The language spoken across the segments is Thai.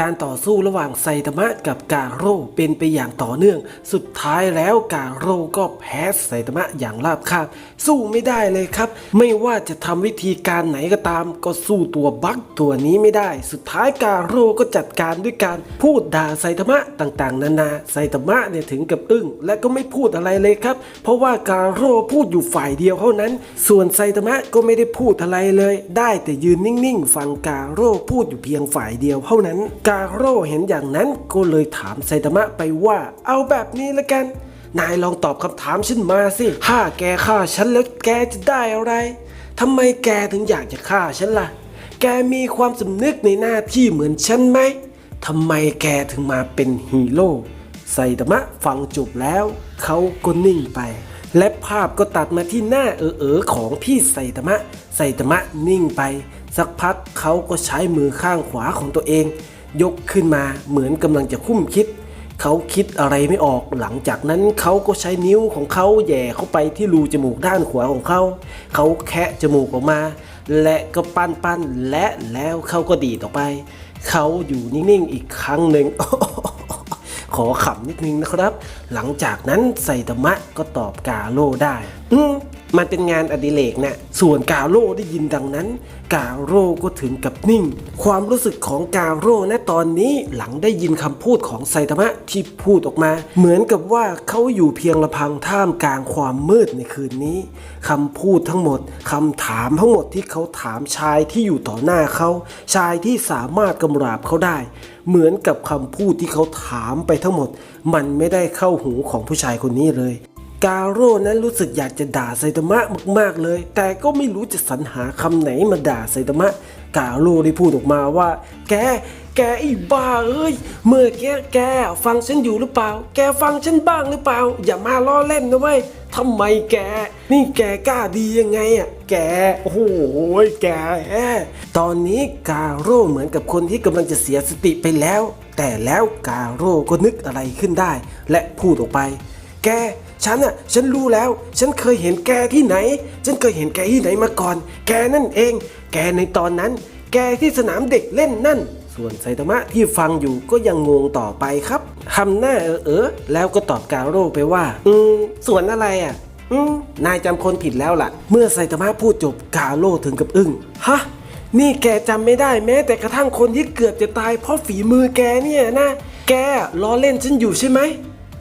การต่อสู้ระหว่างไซตามะกับกาโร่เป็นไปอย่างต่อเนื่อง สุดท้ายแล้วกาโร่ก็แพ้ไซตามะอย่างราบคาบ สู้ไม่ได้เลยครับ ไม่ว่าจะทำวิธีการไหนก็ตาม ก็สู้ตัวบักตัวนี้ไม่ได้ สุดท้ายกาโร่ก็จัดการด้วยการพูดด่าไซตามะต่างๆ นานาไซตามะเนี่ยถึงกับอึ้งและก็ไม่พูดอะไรเลยครับ เพราะว่ากาโร่พูดอยู่ฝ่ายเดียวเท่านั้น ส่วนไซตามะก็ไม่ได้พูดอะไรเลย ได้แต่ยืนนิ่งๆ ฟังกาโร่พูดอยู่เพียงฝ่ายเดียวเท่านั้นกาโร่เห็นอย่างนั้นก็เลยถามไซตามะไปว่า เอาแบบนี้ละกัน นายลองตอบคำถามฉันมาสิถ้าแกฆ่าฉันแล้วแกจะได้อะไรทำไมแกถึงอยากจะฆ่าฉันล่ะ แกมีความสำนึกในหน้าที่เหมือนฉันไหมทำไมแกถึงมาเป็นฮีโร่ไซตามะฟังจบแล้ว เขาก็นิ่งไป และภาพก็ตัดมาที่หน้าเออๆของพี่ไซตามะไซตามะนิ่งไป สักพักเขาก็ใช้มือข้างขวาของตัวเอง ยกขึ้นมาเหมือนกำลังจะคุ้มคิด เขาคิดอะไรไม่ออกหลังจากนั้นเขาก็ใช้นิ้วของเขาแย่เข้าไปที่รูจมูกด้านขวาของเขา เขาแคะจมูกออกมา และก็ปั้นปั้นๆและแล้วเขาก็ดีดออไป เขาอยู่นิ่งๆอีกครั้งหนึ่งขอขำนิดนึงนะครับ หลังจากนั้นไซตามะก็ตอบกาโร่ได้ อืม มันเป็นงานอดิเรกนะส่วนกาโร่ได้ยินดังนั้น กาโร่ก็ถึงกับนิ่ง ความรู้สึกของกาโร่ณตอนนี้หลังได้ยินคำพูดของไซตามะที่พูดออกมา เหมือนกับว่าเขาอยู่เพียงลำพังท่ามกลางความมืดในคืนนี้คำพูดทั้งหมดคำถามทั้งหมดที่เขาถามชายที่อยู่ต่อหน้าเขา ชายที่สามารถกำราบเขาได้ เหมือนกับคำพูดที่เขาถามไปทั้งหมด มันไม่ได้เข้าหูของผู้ชายคนนี้เลย กาโร่นั้นรู้สึกอยากจะด่าไซตามะมาก ๆ เลย แต่ก็ไม่รู้จะสรรหาคำไหนมาด่าไซตามะ กาโร่ได้พูดออกมาว่า แก แกไอ้บ้าเอ้ย เมื่อแกแกฟังฉันอยู่หรือเปล่า แกฟังฉันบ้างหรือเปล่า อย่ามาล้อเล่นนะเว้ยทำไมแก นี่แกกล้าดียังไงอะ แก โอ้โห แกแอตอนนี้กาโร่เหมือนกับคนที่กำลังจะเสียสติไปแล้ว แต่แล้วกาโร่ก็นึกอะไรขึ้นได้ และพูดออกไป แก ฉันอะฉันรู้แล้ว ฉันเคยเห็นแกที่ไหน ฉันเคยเห็นแกที่ไหนมาก่อน แกนั่นเอง แกในตอนนั้น แกที่สนามเด็กเล่นนั่น ส่วนไซตามะที่ฟังอยู่ก็ยังงงต่อไปครับทำหน้าเออเออแล้วก็ตอบกาโร่ไปว่า อืมส่วนอะไรอะอืมนายจำคนผิดแล้วล่ะ เมื่อไซตามะพูดจบกาโร่ถึงกับอึ้งฮะนี่แกจำไม่ได้แม้ แต่กระทั่งคนที่เกือบจะตายเพราะฝีมือแกเนี่ยนะ แกล้อเล่นฉันอยู่ใช่ไหม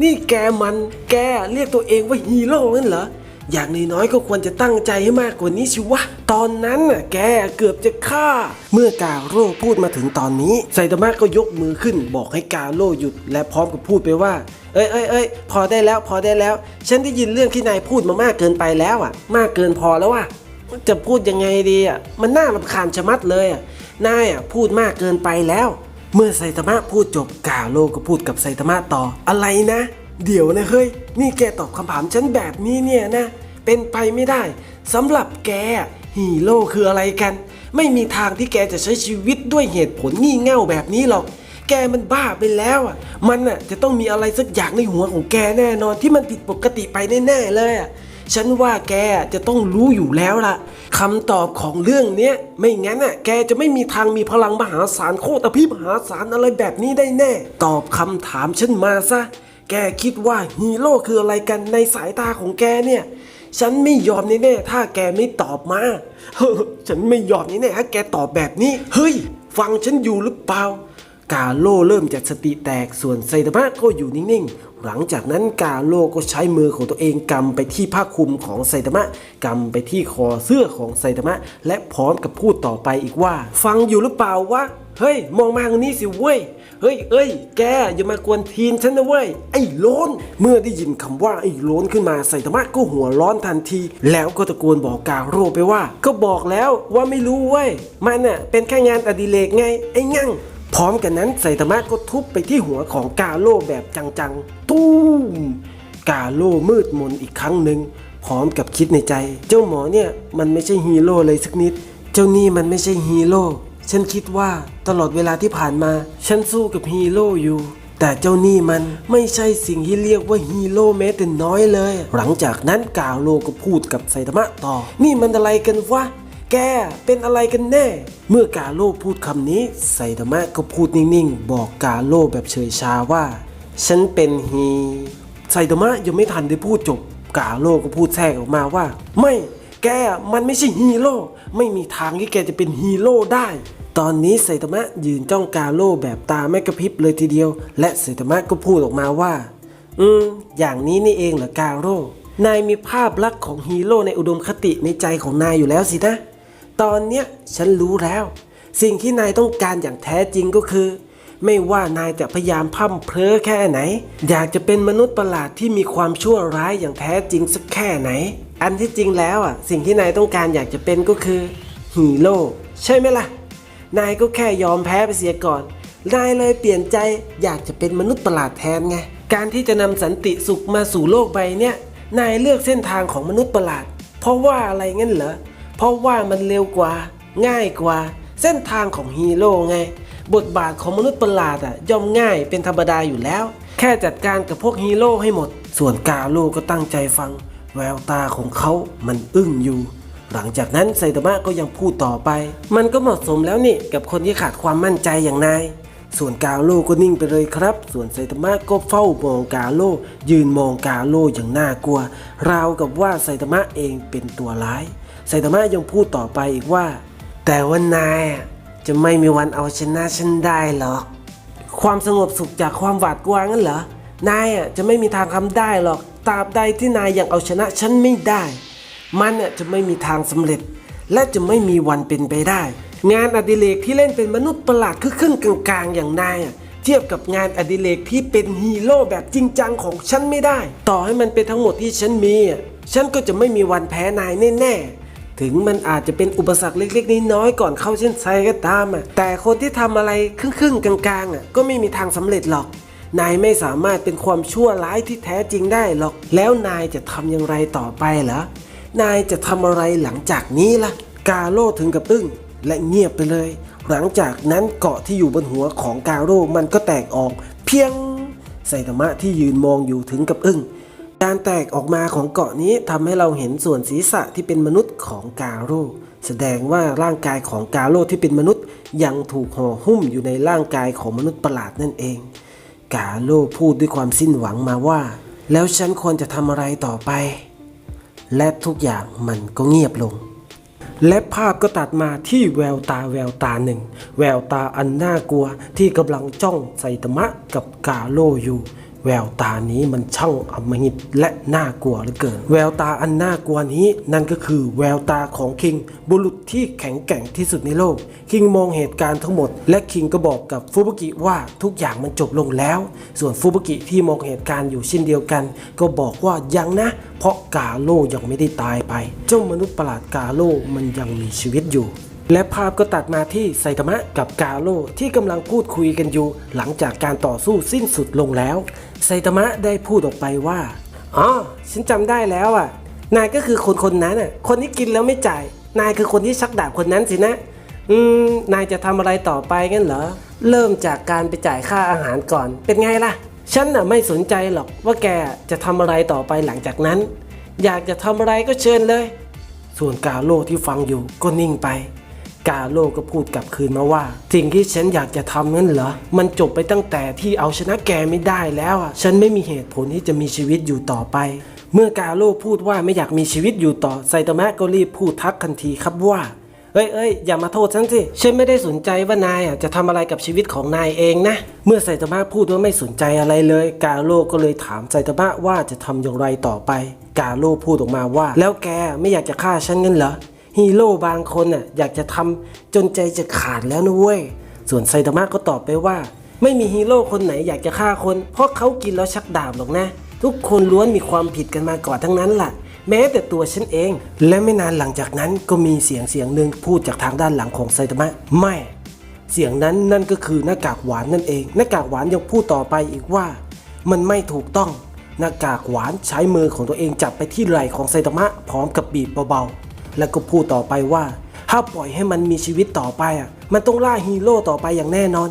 นี่แกมันแกเรียกตัวเองว่าฮีโร่งั้นเหรอ อย่างน้อยๆก็ควรจะตั้งใจให้มากกว่านี้สิวะ ตอนนั้นน่ะแกเกือบจะฆ่า เมื่อกาโร่พูดมาถึงตอนนี้ไซตามะก็ยกมือขึ้นบอกให้กาโร่หยุด และพร้อมกับพูดไปว่า เอ้ยเอ้ยเอ้ยพอได้แล้วพอได้แล้ว ฉันได้ยินเรื่องที่นายพูดมามากเกินไปแล้วอะ มากเกินพอแล้วอะจะพูดยังไงดีอะมันน่ารำคาญชะมัดเลยอะนายอะพูดมากเกินไปแล้ว เมื่อไซตามะพูดจบกาโลก็พูดกับไซตามะต่ออะไรนะ เดี๋ยวนะเฮ้ย นี่แกตอบคำถามฉันแบบนี้เนี่ยนะ เป็นไปไม่ได้สำหรับแกฮีโร่คืออะไรกัน ไม่มีทางที่แกจะใช้ชีวิตด้วยเหตุผลงี่เง่าแบบนี้หรอก แกมันบ้าไปแล้วอะ มันอะจะต้องมีอะไรสักอย่างในหัวของแกแน่นอนที่มันผิดปกติไปแน่ๆเลยอะ ฉันว่าแกจะต้องรู้อยู่แล้วล่ะคำตอบของเรื่องเนี้ยไม่งั้นอะแกจะไม่มีทางมีพลังมหาศาลโคตรอภิมหาศาลอะไรแบบนี้ได้แน่ ตอบคำถามฉันมาซะ แกคิดว่าฮีโร่คืออะไรกันในสายตาของแกเนี่ยฉันไม่ยอมแน่ๆถ้าแกไม่ตอบมาเฮ้ฉันไม่ยอมแน่ๆถ้าแกตอบแบบนี้ เฮ้ย ฟังฉันอยู่หรือเปล่า กาโลเริ่มจากสติแตกส่วนไซตามะก็อยู่นิ่งๆ หลังจากนั้นกาโลก็ใช้มือของตัวเองกำไปที่ผ้าคลุมของไซตามะกำไปที่คอเสื้อของไซตามะ และพร้อมกับพูดต่อไปอีกว่า ฟังอยู่หรือเปล่าวะเฮ้ย มองมาทางนี้สิเว้ย เฮ้ยเอ้ย แกอย่ามากวนทีนฉันนะเว้ย ไอ้โลน เมื่อได้ยินคำว่าไอ้โลนขึ้นมาไซตามะก็หัวร้อนทันที แล้วก็ตะโกนบอกกาโร่ไปว่า ก็บอกแล้วว่าไม่รู้เว้ย มันน่ะเป็นแค่งานอดิเรกไง ไอ้งั่ง พร้อมกันนั้นไซตามะก็ทุบไปที่หัวของกาโร่แบบจังๆ ตู้มกาโร่มืดมนอีกครั้งหนึ่งพร้อมกับคิดในใจ เจ้าหมอเนี่ยมันไม่ใช่ฮีโร่เลยสักนิด เจ้านี่มันไม่ใช่ฮีโร่ฉันคิดว่าตลอดเวลาที่ผ่านมา ฉันสู้กับฮีโร่อยู่แต่เจ้านี่มันไม่ใช่สิ่งที่เรียกว่าฮีโร่แม้แต่น้อยเลย หลังจากนั้นกาโร่ก็พูดกับไซตามะต่อ นี่มันอะไรกันวะ แกเป็นอะไรกันแน่ เมื่อกาโร่พูดคำนี้ ไซตามะก็พูดนิ่งๆ บอกกาโร่แบบเฉยชาว่า ฉันเป็นฮีไซตามะยังไม่ทันได้พูดจบ กาโร่ก็พูดแทรกออกมาว่า ไม่แกมันไม่ใช่ฮีโร่ไม่มีทางที่แกจะเป็นฮีโร่ได้ ตอนนี้ไซตามะยืนจ้องกาโร่แบบตาไม่กระพริบเลยทีเดียว และไซตามะก็พูดออกมาว่า อืม อย่างนี้นี่เองเหรอกาโร่นายมีภาพลักษณ์ของฮีโร่ในอุดมคติในใจของนายอยู่แล้วสินะ ตอนเนี้ยฉันรู้แล้ว สิ่งที่นายต้องการอย่างแท้จริงก็คือ ไม่ว่านายจะพยายามพร่ำเพร้อแค่ไหน อยากจะเป็นมนุษย์ประหลาดที่มีความชั่วร้ายอย่างแท้จริงสักแค่ไหน อันที่จริงแล้วอะสิ่งที่นายต้องการอยากจะเป็นก็คือฮีโร่ใช่ไหมล่ะ นายก็แค่ยอมแพ้ไปเสียก่อน นายเลยเปลี่ยนใจอยากจะเป็นมนุษย์ประหลาดแทนไง การที่จะนำสันติสุขมาสู่โลกใบเนี้ยนายเลือกเส้นทางของมนุษย์ประหลาด เพราะว่าอะไรงั้นเหรอ เพราะว่ามันเร็วกว่า ง่ายกว่า เส้นทางของฮีโร่ไง บทบาทของมนุษย์ประหลาดอะย่อมง่ายเป็นธรรมดาอยู่แล้ว แค่จัดการกับพวกฮีโร่ให้หมด ส่วนกาโลก็ตั้งใจฟัง แววตาของเขามันอึ้งอยู่ หลังจากนั้นไซตามะก็ยังพูดต่อไป มันก็เหมาะสมแล้วนี่กับคนที่ขาดความมั่นใจอย่างนายส่วนกาโลก็นิ่งไปเลยครับ ส่วนไซตามะก็เฝ้ามองกาโลยืนมองกาโลอย่างน่ากลัว ราวกับว่าไซตามะเองเป็นตัวร้าย ไซตามะยังพูดต่อไปอีกว่า แต่ว่านายจะไม่มีวันเอาชนะฉันได้หรอก ความสงบสุขจากความหวาดกลัวงั้นเหรอนายจะไม่มีทางทำได้หรอกตราบใดที่นายยังเอาชนะฉันไม่ได้ มันจะไม่มีทางสำเร็จ และจะไม่มีวันเป็นไปได้ งานอดิเรกที่เล่นเป็นมนุษย์ประหลาดคือครึ่งกลางๆ อย่างนายเทียบกับงานอดิเรกที่เป็นฮีโร่แบบจริงจังของฉันไม่ได้ ต่อให้มันเป็นทั้งหมดที่ฉันมีฉันก็จะไม่มีวันแพ้นายแน่ๆ ถึงมันอาจจะเป็นอุปสรรคเล็กๆน้อยๆก่อนเข้าเส้นชัยก็ตามอะแต่คนที่ทำอะไรครึ่งๆกลางๆอะก็ไม่มีทางสำเร็จหรอก นายไม่สามารถเป็นความชั่วร้ายที่แท้จริงได้หรอก แล้วนายจะทำอย่างไรต่อไปเหรอนายจะทำอะไรหลังจากนี้ล่ะ กาโร่ถึงกับอึ้งและเงียบไปเลย หลังจากนั้นเกาะที่อยู่บนหัวของกาโร่มันก็แตกออก เพียงไซตามะที่ยืนมองอยู่ถึงกับอึ้ง การแตกออกมาของเกาะนี้ทำให้เราเห็นส่วนศีรษะที่เป็นมนุษย์ของกาโร่แสดงว่าร่างกายของกาโร่ที่เป็นมนุษย์ ยังถูกห่อหุ้มอยู่ในร่างกายของมนุษย์ประหลาดนั่นเอง กาโร่พูดด้วยความสิ้นหวังมาว่า แล้วฉันควรจะทำอะไรต่อไป และทุกอย่างมันก็เงียบลง และภาพก็ตัดมาที่แววตาแววตาหนึ่ง แววตาอันน่ากลัวที่กำลังจ้องไซตมะกับกาโลอยู่ แววตานี้มันช่างอมหิตและน่ากลัวเหลือเกิน แววตาอันน่ากลัวนี้นั่นก็คือแววตาของคิง บุรุษที่แข็งแกร่งที่สุดในโลก คิงมองเหตุการณ์ทั้งหมด และคิงก็บอกกับฟูบุกิว่าทุกอย่างมันจบลงแล้ว ส่วนฟูบุกิที่มองเหตุการณ์อยู่เช่นเดียวกัน ก็บอกว่ายังนะ เพราะกาโลยังไม่ได้ตายไป เจ้ามนุษย์ประหลาดกาโลมันยังมีชีวิตอยู่ และภาพก็ตัดมาที่ไซตามะกับกาโลที่กำลังพูดคุยกันอยู่ หลังจากการต่อสู้สิ้นสุดลงแล้ว ไซตามะได้พูดออกไปว่าอ๋อฉันจำได้แล้วอะ นายก็คือคนคนนั้นอะ คนที่กินแล้วไม่จ่าย นายคือคนที่ชักดาบคนนั้นสินะ อืม นายจะทำอะไรต่อไปงั้นเหรอ เริ่มจากการไปจ่ายค่าอาหารก่อน เป็นไงล่ะ ฉันน่ะไม่สนใจหรอกว่าแกจะทำอะไรต่อไปหลังจากนั้น อยากจะทำอะไรก็เชิญเลย ส่วนกาโลที่ฟังอยู่ก็นิ่งไป กาโลก็พูดกลับคืนมาว่า สิ่งที่ฉันอยากจะทำนั่นเหรอ มันจบไปตั้งแต่ที่เอาชนะแกไม่ได้แล้วอะ ฉันไม่มีเหตุผลที่จะมีชีวิตอยู่ต่อไป เมื่อกาโลพูดว่าไม่อยากมีชีวิตอยู่ต่อไซตามะก็รีบพูดทักทันทีครับว่าเอ้ยเอ้ยอย่ามาโทษฉันสิ ฉันไม่ได้สนใจว่านายอะจะทำอะไรกับชีวิตของนายเองนะ เมื่อไซตามะพูดว่าไม่สนใจอะไรเลย กาโลก็เลยถามไซตามะว่าจะทำอย่างไรต่อไป กาโลพูดออกมาว่า แล้วแกไม่อยากจะฆ่าฉันงั้นเหรอ ฮีโร่บางคนน่ะอยากจะทำจนใจจะขาดแล้วนะเว้ย ส่วนไซตามะก็ตอบไปว่า ไม่มีฮีโร่คนไหนอยากจะฆ่าคน เพราะเขากินแล้วชักดาบหรอกนะ ทุกคนล้วนมีความผิดกันมาก่อนทั้งนั้นล่ะ แม้แต่ตัวฉันเอง และไม่นานหลังจากนั้นก็มีเสียงเสียงหนึ่งพูดจากทางด้านหลังของไซตามะไม่เสียงนั้นนั่นก็คือหน้ากากหวานนั่นเอง หน้ากากหวานยังพูดต่อไปอีกว่า มันไม่ถูกต้อง หน้ากากหวานใช้มือของตัวเองจับไปที่ไหล่ของไซตามะพร้อมกับบีบเบาๆ แล้วก็พูดต่อไปว่า ถ้าปล่อยให้มันมีชีวิตต่อไปอะ มันต้องล่าฮีโร่ต่อไปอย่างแน่นอน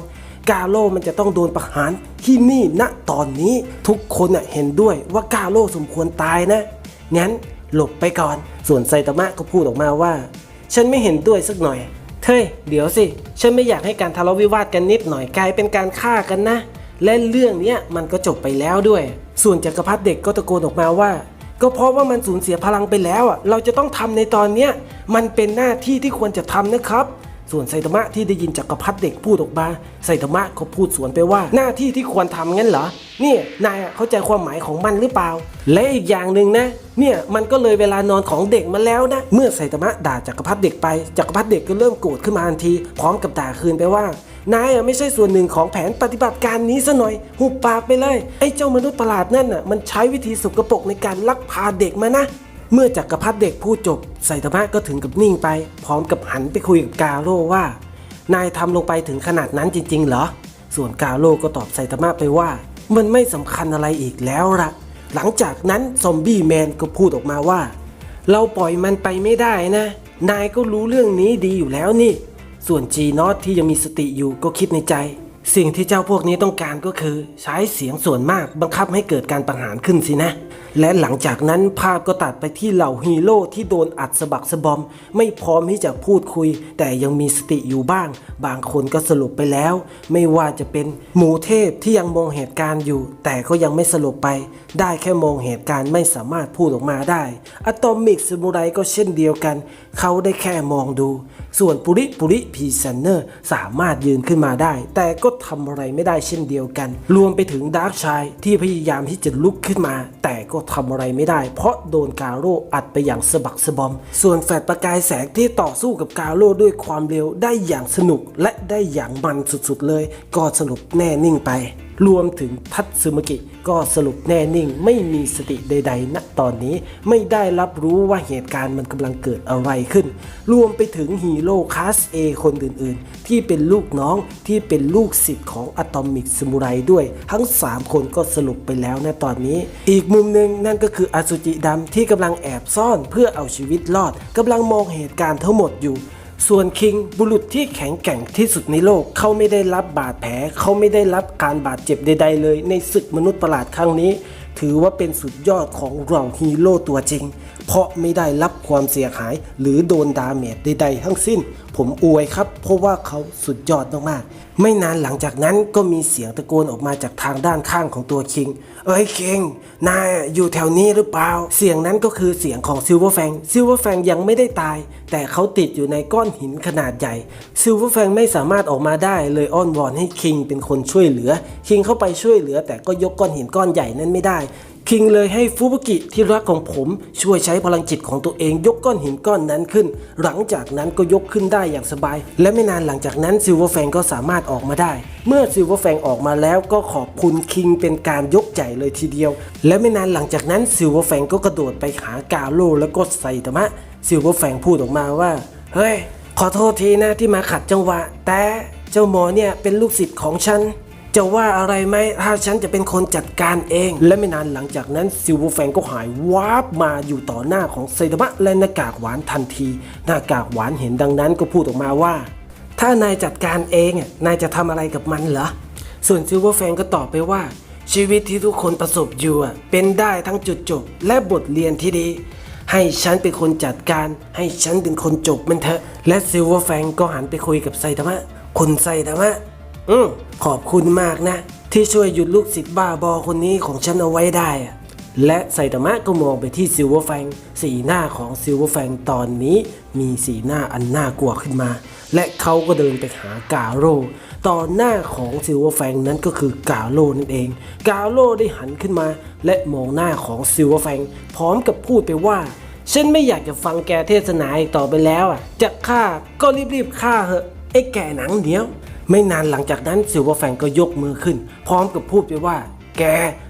กาโร่มันจะต้องโดนประหารที่นี่ณตอนนี้ทุกคนเห็นด้วยว่ากาโร่สมควรตายนะ งั้นหลบไปก่อน ส่วนไซตามะก็พูดออกมาว่า ฉันไม่เห็นด้วยสักหน่อย เฮ้ย เดี๋ยวสิ ฉันไม่อยากให้การทะเลาะวิวาทกันนิดหน่อยกลายเป็นการฆ่ากันนะ และเรื่องนี้มันก็จบไปแล้วด้วย ส่วนจักรพรรดิเด็กก็ตะโกนออกมาว่า ก็เพราะว่ามันสูญเสียพลังไปแล้วอะเราจะต้องทำในตอนเนี้ยมันเป็นหน้าที่ที่ควรจะทำนะครับ ส่วนไซตามะที่ได้ยินจักรพรรดิเด็กพูดออกมาไซตามะก็พูดสวนไปว่าหน้าที่ที่ควรทำงั้นเหรอเนี่ยนายอะเข้าใจความหมายของมันหรือเปล่า และอีกอย่างหนึ่งนะเนี่ยมันก็เลยเวลานอนของเด็กมาแล้วนะ เมื่อไซตามะด่าจักรพรรดิเด็กไปจักรพรรดิเด็กก็เริ่มโกรธขึ้นมาทันที พร้อมกับด่าคืนไปว่า นายอะไม่ใช่ส่วนหนึ่งของแผนปฏิบัติการนี้ซะหน่อย หุบปากไปเลย ไอ้เจ้ามนุษย์ประหลาดนั่นน่ะมันใช้วิธีสกปรกในการลักพาเด็กมานะ เมื่อจักรพรรดิเด็กพูดจบไซตามะก็ถึงกับนิ่งไป พร้อมกับหันไปคุยกับกาโร่ว่า นายทำลงไปถึงขนาดนั้นจริง ๆ เหรอ ส่วนกาโร่ก็ตอบไซตามะไปว่า มันไม่สำคัญอะไรอีกแล้วละหลังจากนั้นซอมบี้แมนก็พูดออกมาว่า เราปล่อยมันไปไม่ได้นะ นายก็รู้เรื่องนี้ดีอยู่แล้วนี่ ส่วนจีนอตที่ยังมีสติอยู่ก็คิดในใจ สิ่งที่เจ้าพวกนี้ต้องการก็คือ ใช้เสียงส่วนมากบังคับให้เกิดการประหารขึ้นสินะ และหลังจากนั้นภาพก็ตัดไปที่เหล่าฮีโร่ที่โดนอัดสะบักสะบอม ไม่พร้อมที่จะพูดคุย แต่ยังมีสติอยู่บ้าง บางคนก็สลบไปแล้ว ไม่ว่าจะเป็นหมูเทพที่ยังมองเหตุการณ์อยู่ แต่ก็ยังไม่สลบไป ได้แค่มองเหตุการณ์ไม่สามารถพูดออกมาได้อะตอมิกสมุไรก็เช่นเดียวกัน เขาได้แค่มองดู ส่วนปุริปุริพีซันเนอร์สามารถยืนขึ้นมาได้ แต่ก็ทำอะไรไม่ได้เช่นเดียวกัน รวมไปถึงดาร์กชายที่พยายามที่จะลุกขึ้นมา แต่ก็ทำอะไรไม่ได้ เพราะโดนกาโร่อัดไปอย่างสะบักสะบอม ส่วนแฟดประกายแสงที่ต่อสู้กับกาโร่ด้วยความเร็วได้อย่างสนุกและได้อย่างมันสุดๆเลย ก็สรุปแน่นิ่งไป รวมถึงทัตสึมกิ ก็สรุปแน่นิ่งไม่มีสติใดๆณตอนนี้ไม่ได้รับรู้ว่าเหตุการณ์มันกำลังเกิดอะไรขึ้น รวมไปถึงฮีโร่คลาส A คนอื่นๆ ที่เป็นลูกน้องที่เป็นลูกศิษย์ของอะตอมิกสมุไรด้วย ทั้ง 3 คนก็สรุปไปแล้วณตอนนี้ อีกมุมหนึ่งนั่นก็คืออสุจิดำที่กำลังแอบซ่อนเพื่อเอาชีวิตรอดกำลังมองเหตุการณ์ทั้งหมดอยู่ ส่วนคิงบุรุษที่แข็งแกร่งที่สุดในโลกเขาไม่ได้รับบาดแผลเขาไม่ได้รับการบาดเจ็บใด ๆ เลย ในศึกมนุษย์ประหลาดครั้งนี้ ถือว่าเป็นสุดยอดของเราฮีโร่ตัวจริง เพราะไม่ได้รับความเสียหายหรือโดนดาเมจใดๆทั้งสิ้น ผมอวยครับ เพราะว่าเขาสุดยอดมากๆ ไม่นานหลังจากนั้นก็มีเสียงตะโกนออกมาจากทางด้านข้างของตัวคิง เอ้ยคิง นายอยู่แถวนี้หรือเปล่า เสียงนั้นก็คือเสียงของซิลเวอร์แฟงซิลเวอร์แฟงยังไม่ได้ตาย แต่เขาติดอยู่ในก้อนหินขนาดใหญ่ ซิลเวอร์แฟงไม่สามารถออกมาได้เลยอ้อนวอนให้คิงเป็นคนช่วยเหลือ คิงเข้าไปช่วยเหลือ แต่ก็ยกก้อนหินก้อนใหญ่นั้นไม่ได้ คิงเลยให้ฟูบุกิที่รักของผมช่วยใช้พลังจิตของตัวเองยกก้อนหินก้อนนั้นขึ้น หลังจากนั้นก็ยกขึ้นได้อย่างสบาย และไม่นานหลังจากนั้นซิลเวอร์แฟงก็สามารถออกมาได้ เมื่อซิลเวอร์แฟงออกมาแล้วก็ขอบคุณคิงเป็นการยกใหญ่เลยทีเดียว และไม่นานหลังจากนั้นซิลเวอร์แฟงก็กระโดดไปหากาโรแล้วก็ไซตามะซิลเวอร์แฟงพูดออกมาว่า เฮ้ย ขอโทษทีนะที่มาขัดจังหวะ แต่เจ้าหมอเนี่ยเป็นลูกศิษย์ของฉัน จะว่าอะไรไหมถ้าฉันจะเป็นคนจัดการเอง และไม่นานหลังจากนั้นซิลเวอร์แฟงก็หายวาบมาอยู่ต่อหน้าของไซตามะและหน้ากากหวานทันที หน้ากากหวานเห็นดังนั้นก็พูดออกมาว่า ถ้านายจัดการเองนายจะทำอะไรกับมันเหรอส่วนซิลเวอร์แฟงก็ตอบไปว่า ชีวิตที่ทุกคนประสบอยู่เป็นได้ทั้งจุดจบ และบทเรียนที่ดีให้ฉันเป็นคนจัดการ ให้ฉันเป็นคนจบมันเถอะ และซิลเวอร์แฟงก็หันไปคุยกับไซตามะ คุณไซตามะ อืมขอบคุณมากนะ ที่ช่วยหยุดลูกศิษย์บ้าบอคนนี้ของฉันเอาไว้ได้อะและไซตามะก็มองไปที่ซิลเวอร์แฟงสีหน้าของซิลเวอร์แฟงตอนนี้มีสีหน้าอันน่ากลัวขึ้นมา และเขาก็เดินไปหากาโร่ตอนหน้าของซิลเวอร์แฟงนั้นก็คือกาโร่นั่นเอง กาโร่ได้หันขึ้นมา และมองหน้าของซิลเวอร์แฟงพร้อมกับพูดไปว่า ฉันไม่อยากจะฟังแกเทศนาอีกต่อไปแล้วอะจะฆ่าก็รีบๆฆ่าเหอะไอ้แก่หนังเดียว ไม่นานหลังจากนั้นซิลเวอร์แฟงก็ยกมือขึ้น พร้อมกับพูดไปว่า แก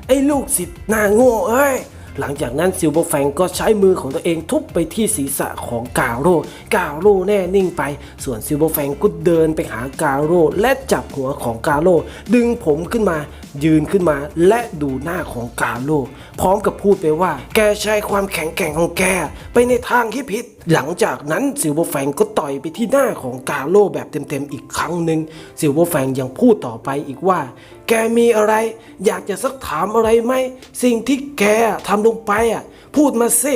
ไอ้ลูกศิษย์หน้าโง่เอ้ย หลังจากนั้นซิลเวอร์แฟงก็ใช้มือของตัวเองทุบไปที่ศีรษะของกาโร่กาโร่แน่นิ่งไป ส่วนซิลเวอร์แฟงก็เดินไปหากาโร่และจับหัวของกาโร่ดึงผมขึ้นมา ยืนขึ้นมาและดูหน้าของกาโร่พร้อมกับพูดไปว่า แกใช้ความแข็งแกร่งของแก ไปในทางที่ผิด หลังจากนั้นซิลเวอร์แฟงก็ต่อยไปที่หน้าของกาโร่แบบเต็มๆอีกครั้งหนึ่งซิลเวอร์แฟงยังพูดต่อไปอีกว่า แกมีอะไร อยากจะสักถามอะไรไหม สิ่งที่แกทำลงไปอะ พูดมาสิ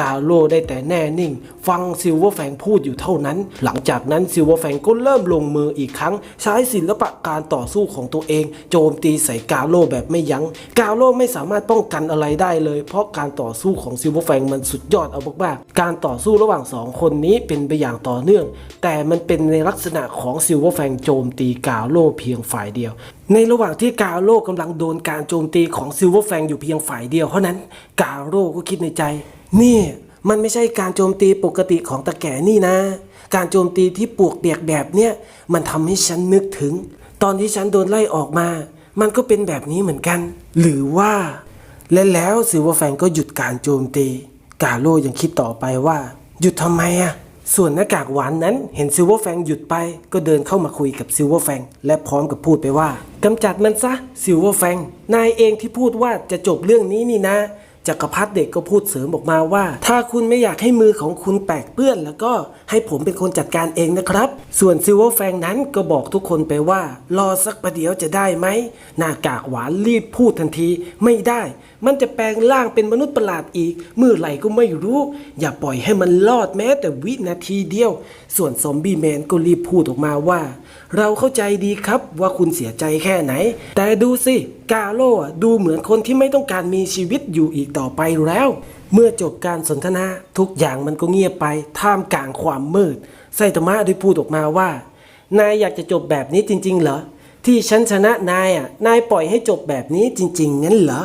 กาโร่ได้แต่แน่นิ่ง ฟังซิลเวอร์แฟงพูดอยู่เท่านั้น หลังจากนั้นซิลเวอร์แฟงก็เริ่มลงมืออีกครั้ง ใช้ศิลปะการต่อสู้ของตัวเอง โจมตีใส่กาโร่แบบไม่ยัง้ง กาโร่ไม่สามารถป้องกันอะไรได้เลย เพราะการต่อสู้ของซิลเวอร์แฟงมันสุดยอดเอามากๆการต่อสู้ระหว่างสองคนนี้เป็นไปอย่างต่อเนื่อง แต่มันเป็นในลักษณะของซิลเวอร์แฟงโจมตีกาโร่เพียงฝ่ายเดียว ในระหว่างที่กาโร่กำลังโดนการโจมตีของซิลเวอร์แฟงอยู่เพียงฝ่ายเดียวเท่านั้น กาโร่ก็คิดในใจ นี่มันไม่ใช่การโจมตีปกติของตะแก่นี่นะ การโจมตีที่ปวกเปียกแบบเนี้ยมันทำให้ฉันนึกถึง ตอนที่ฉันโดนไล่ออกมา มันก็เป็นแบบนี้เหมือนกัน หรือว่า และแล้วซิลเวอร์แฟงก็หยุดการโจมตี กาโรยังคิดต่อไปว่า หยุดทำไมอะส่วนหน้ากากหวานนั้นเห็นซิลเวอร์แฟงหยุดไป ก็เดินเข้ามาคุยกับซิลเวอร์แฟงและพร้อมกับพูดไปว่ากำจัดมันซะซิลเวอร์แฟงนายเองที่พูดว่าจะจบเรื่องนี้นี่นะ จักรพรรดิเด็กก็พูดเสริมออกมาว่า ถ้าคุณไม่อยากให้มือของคุณแปกเปื้อน แล้วก็ให้ผมเป็นคนจัดการเองนะครับ ส่วนซิลเวอร์แฟงนั้นก็บอกทุกคนไปว่า รอสักประเดี๋ยวจะได้ไหมหน้ากากหวานรีบพูดทันทีไม่ได้ มันจะแปลงร่างเป็นมนุษย์ประหลาดอีกเมื่อไหร่ก็ไม่รู้ อย่าปล่อยให้มันรอดแม้แต่วินาทีเดียว ส่วนซอมบี้แมนก็รีบพูดออกมาว่า เราเข้าใจดีครับว่าคุณเสียใจแค่ไหน แต่ดูสิ กาโร่ดูเหมือนคนที่ไม่ต้องการมีชีวิตอยู่อีกต่อไปแล้ว เมื่อจบการสนทนาทุกอย่างมันก็เงียบไป ท่ามกลางความมืด ไซตามะได้พูดออกมาว่า นายอยากจะจบแบบนี้จริง ๆ เหรอ ที่ฉันชนะนายอะ นายปล่อยให้จบแบบนี้จริง ๆ งั้นเหรอ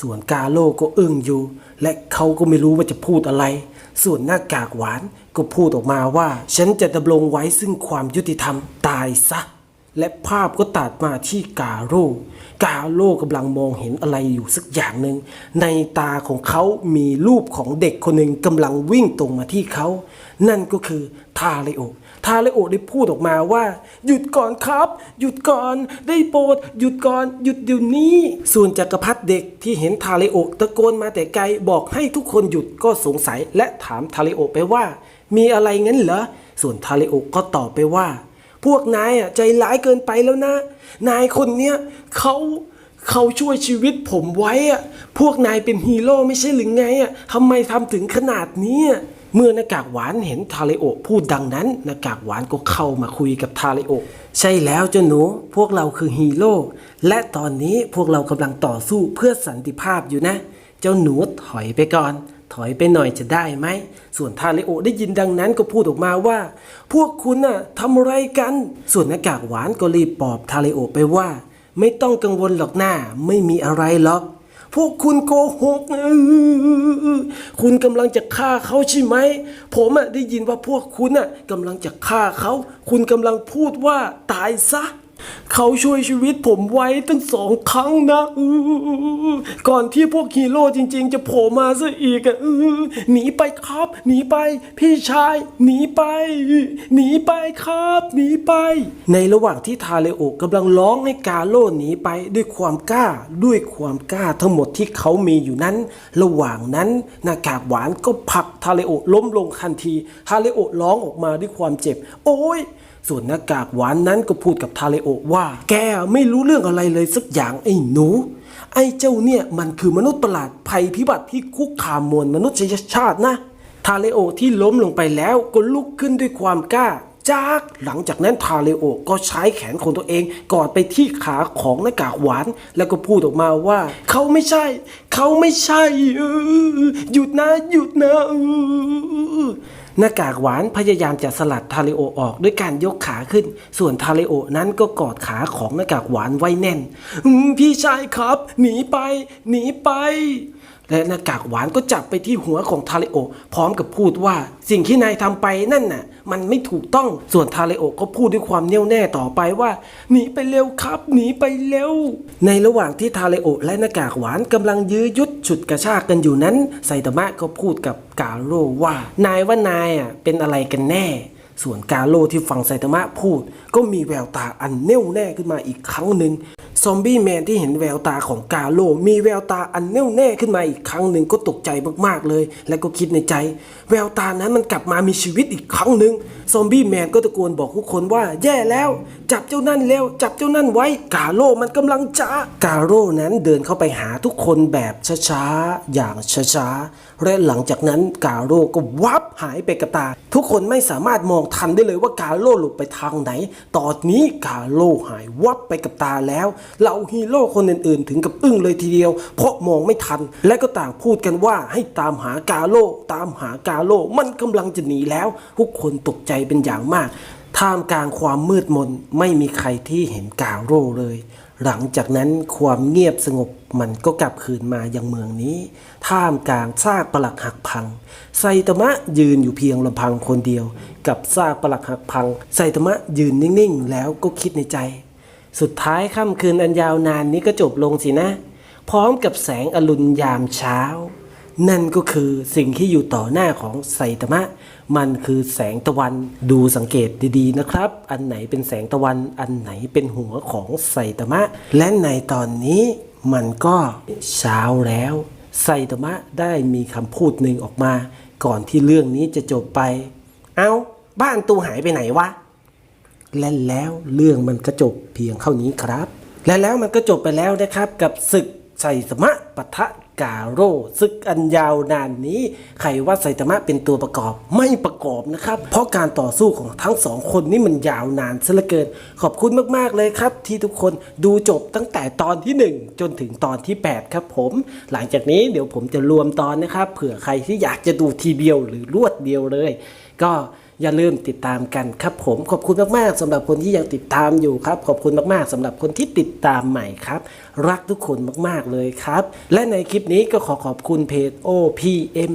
ส่วนกาโลก็อึ้งอยู่ และเขาก็ไม่รู้ว่าจะพูดอะไร ส่วนหน้ากากหวาน ก็พูดออกมาว่า ฉันจะดำรงไว้ซึ่งความยุติธรรมตายซะ และภาพก็ตัดมาที่กาโร่กาโร่กำลังมองเห็นอะไรอยู่สักอย่างหนึ่งในตาของเขามีรูปของเด็กคนหนึ่งกำลังวิ่งตรงมาที่เขา นั่นก็คือทาเลโอทาเลโอได้พูดออกมาว่า หยุดก่อนครับ หยุดก่อนได้โปรดหยุดก่อนหยุดเดี๋ยวนี้ ส่วนจักรพรรดิเด็กที่เห็นทาเลโอตะโกนมาแต่ไกลบอกให้ทุกคนหยุดก็สงสัยและถามทาเลโอไปว่า มีอะไรงั้นเหรอ ส่วนทาเลโอก็ตอบไปว่า พวกนายอะใจร้ายเกินไปแล้วนะ นายคนเนี้ยเขาเขาช่วยชีวิตผมไว้อะ พวกนายเป็นฮีโร่ไม่ใช่หรือไงอะทำไมทำถึงขนาดนี้อะเมื่อหน้ากากหวานเห็นทาเลโอพูดดังนั้นหน้ากากหวานก็เข้ามาคุยกับทาเลโอใช่แล้วเจ้าหนู พวกเราคือฮีโร่และตอนนี้พวกเรากำลังต่อสู้เพื่อสันติภาพอยู่นะ เจ้าหนูถอยไปก่อน ถอยไปหน่อยจะได้ไหม ส่วนทาเลโอได้ยินดังนั้นก็พูดออกมาว่า พวกคุณน่ะทำอะไรกัน ส่วนหน้ากากหวานก็รีบปลอบทาเลโอไปว่า ไม่ต้องกังวลหรอกหน้าไม่มีอะไรหรอก พวกคุณโกหกคุณกำลังจะฆ่าเขาใช่ไหม ผมอะได้ยินว่าพวกคุณอะกำลังจะฆ่าเขา คุณกำลังพูดว่าตายซะ เขาช่วยชีวิตผมไว้ตั้งสองครั้งนะก่อนที่พวกฮีโร่จริง ๆ จะโผล่มาซะอีกอะหนีไปครับ หนีไป พี่ชาย หนีไป หนีไปครับ หนีไป ในระหว่างที่ทาเลโอกำลังร้องให้กาโลหนีไปด้วยความกล้า ด้วยความกล้าทั้งหมดที่เขามีอยู่นั้น ระหว่างนั้นหน้ากากหวานก็ผลักทาเลโอล้มลงทันที ทาเลโอร้องออกมาด้วยความเจ็บ โอ้ย ส่วนหน้ากากหวานนั้นก็พูดกับทาเลโอว่า แกไม่รู้เรื่องอะไรเลยสักอย่างไอ้หนู ไอ้เจ้าเนี่ยมันคือมนุษย์ประหลาดภัยพิบัติที่คุกคามมวลมนุษยชาตินะ ทาเลโอที่ล้มลงไปแล้วก็ลุกขึ้นด้วยความกล้าจากหลังจากนั้นทาเลโอก็ใช้แขนของตัวเองกอดไปที่ขาของหน้ากากหวาน แล้วก็พูดออกมาว่า เขาไม่ใช่ เขาไม่ใช่หยุดนะหยุดนะ หน้ากากหวานพยายามจะสลัดทาเลโอออกด้วยการยกขาขึ้น ส่วนทาเลโอนั้นก็กอดขาของหน้ากากหวานไว้แน่นพี่ชายครับ หนีไป หนีไป และหน้ากากหวานก็จับไปที่หัวของทาเลโอ พร้อมกับพูดว่า สิ่งที่นายทำไปนั่นน่ะ มันไม่ถูกต้องส่วนทาเลโอก็พูดด้วยความแน่วแน่ต่อไปว่า หนีไปเร็วครับ หนีไปเร็ว ในระหว่างที่ทาเลโอและหน้ากากหวานกำลังยื้อยุดฉุดกระชากกันอยู่นั้นไซตามะก็พูดกับกาโร่ว่า นายว่านายอะเป็นอะไรกันแน่ ส่วนกาโร่ที่ฟังไซตามะพูด ก็มีแววตาอันแน่วแน่ขึ้นมาอีกครั้งหนึ่ง ซอมบี้แมนที่เห็นแววตาของกาโลมีแววตาอันแน่วแน่ขึ้นมาอีกครั้งหนึ่งก็ตกใจมากๆเลย และก็คิดในใจ แววตานั้นมันกลับมามีชีวิตอีกครั้งหนึ่งซอมบี้แมนก็ตะโกนบอกทุกคนว่าแย่แล้วจับเจ้านั่นเร็วจับเจ้านั่นไว้ กาโลมันกำลังจะกาโลนั้นเดินเข้าไปหาทุกคนแบบช้าๆ อย่างช้าๆ และหลังจากนั้นกาโลก็วับหายไปกับตา ทุกคนไม่สามารถมองทันได้เลยว่ากาโลหลบไปทางไหน ตอนนี้กาโลหายวับไปกับตาแล้วเหล่าฮีโร่คนอื่นๆ ถึงกับอึ้งเลยทีเดียว เพราะมองไม่ทัน และก็ต่างพูดกันว่าให้ตามหากาโลตามหากาโลมันกำลังจะหนีแล้ว ทุกคนตกใจเป็นอย่างมาก ท่ามกลางความมืดมนไม่มีใครที่เห็นกาโร่เลย หลังจากนั้นความเงียบสงบมันก็กลับคืนมายังเมืองนี้ ท่ามกลางซากปลักหักพัง ไซตมะยืนอยู่เพียงลำพังคนเดียว กับซากปลักหักพัง ไซตมะยืนนิ่งๆ แล้วก็คิดในใจ สุดท้ายค่ำคืนอันยาวนานนี้ก็จบลงสินะ พร้อมกับแสงอรุณยามเช้า นั่นก็คือสิ่งที่อยู่ต่อหน้าของไซตมะ มันคือแสงตะวันดูสังเกตดีๆนะครับ อันไหนเป็นแสงตะวันอันไหนเป็นหัวของไซตามะ และในตอนนี้มันก็เช้าแล้ว ไซตามะได้มีคำพูดหนึ่งออกมา ก่อนที่เรื่องนี้จะจบไป เอาบ้านตูหายไปไหนวะและแล้วเรื่องมันก็จบเพียงเท่านี้ครับ และแล้วมันก็จบไปแล้วนะครับกับศึกไซตมะปะทะ กาโร่ศึกอันยาวนานนี้ใครว่าไซตามะเป็นตัวประกอบไม่ประกอบนะครับ เพราะการต่อสู้ของทั้งสองคนนี่มันยาวนานซะเหลือเกิน ขอบคุณมากๆเลยครับ ที่ทุกคนดูจบตั้งแต่ตอนที่ 1 จนถึงตอนที่ 8 ครับผม หลังจากนี้เดี๋ยวผมจะรวมตอนนะครับ เผื่อใครที่อยากจะดูทีเดียวหรือรวดเดียวเลย ก็ อย่าลืมติดตามกันครับผมขอบคุณมากๆสำหรับคนที่ยังติดตามอยู่ครับ ขอบคุณมากๆสำหรับคนที่ติดตามใหม่ครับ รักทุกคนมากๆเลยครับ และในคลิปนี้ก็ขอขอบคุณเพจ OPM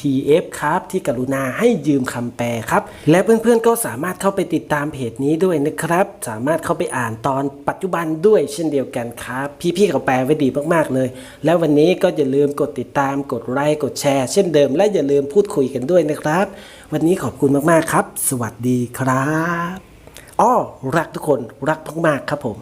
TF ครับที่กรุณาให้ยืมคำแปลครับ และเพื่อนๆก็สามารถเข้าไปติดตามเพจนี้ด้วยนะครับ สามารถเข้าไปอ่านตอนปัจจุบันด้วยเช่นเดียวกันครับ พี่ๆเขาแปลไว้ดีมากๆเลย แล้ววันนี้ก็อย่าลืมกดติดตามกดไลค์กดแชร์ เช่นเดิมและอย่าลืมพูดคุยกันด้วยนะครับ วันนี้ขอบคุณมาก ๆ ครับ สวัสดีครับอ้อรักทุกคนรักมากๆครับผม